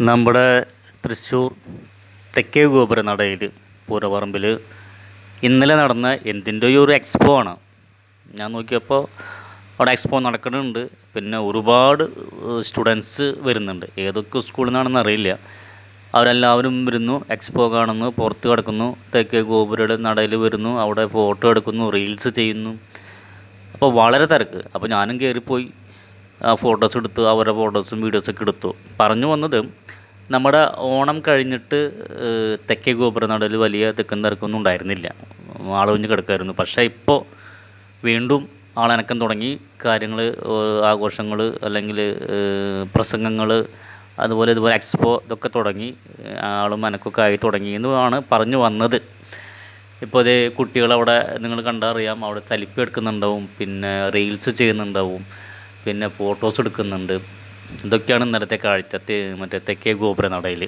നമ്മുടെ തൃശ്ശൂർ തെക്കേ ഗോപുരനടയിൽ പൂരപ്പറമ്പിൽ ഇന്നലെ നടന്ന എന്തിന്റെയോ ഒരു എക്സ്പോ ആണ്. ഞാൻ നോക്കിയപ്പോൾ അവിടെ എക്സ്പോ നടക്കുന്നുണ്ട്. പിന്നെ ഒരുപാട് സ്റ്റുഡൻസ് വരുന്നുണ്ട്. ഏതൊക്കെ സ്കൂളിൽ നിന്നാണെന്ന് അറിയില്ല. അവരെല്ലാവരും വരുന്നു എക്സ്പോ കാണുന്നു പുറത്ത് കിടക്കുന്നു തെക്കേ ഗോപുരയുടെ നടയിൽ വരുന്നു അവിടെ ഫോട്ടോ എടുക്കുന്നു റീൽസ് ചെയ്യുന്നു. അപ്പോൾ വളരെ തിരക്ക്. അപ്പോൾ ഞാനും കയറിപ്പോയി ഫോട്ടോസ് എടുത്തു അവരുടെ ഫോട്ടോസും വീഡിയോസൊക്കെ എടുത്തു. പറഞ്ഞു വന്നത് നമ്മുടെ ഓണം കഴിഞ്ഞിട്ട് തെക്കേ ഗോപുരനടയിൽ വലിയ തെക്കും തിരക്കൊന്നും ഉണ്ടായിരുന്നില്ല. ആളൊഴിഞ്ഞ് കിടക്കായിരുന്നു പക്ഷേ ഇപ്പോൾ വീണ്ടും ആളനക്കം തുടങ്ങി. കാര്യങ്ങൾ ആഘോഷങ്ങൾ അല്ലെങ്കിൽ പ്രസംഗങ്ങൾ അതുപോലെ ഇതുപോലെ എക്സ്പോ ഇതൊക്കെ തുടങ്ങി. ആളും അനക്കൊക്കെ ആയി തുടങ്ങി എന്നാണ് പറഞ്ഞു വന്നത്. ഇപ്പോൾ അതേ കുട്ടികളവിടെ നിങ്ങൾ കണ്ടറിയാം അവിടെ തലിപ്പ് എടുക്കുന്നുണ്ടാവും പിന്നെ റീൽസ് ചെയ്യുന്നുണ്ടാവും. പിന്നെ ഫോട്ടോസ് എടുക്കുന്നുണ്ട്. ഇതൊക്കെയാണ് ഇന്നലത്തെ കാഴ്ച. മറ്റേ തെക്കേ ഗോപുര നടയിൽ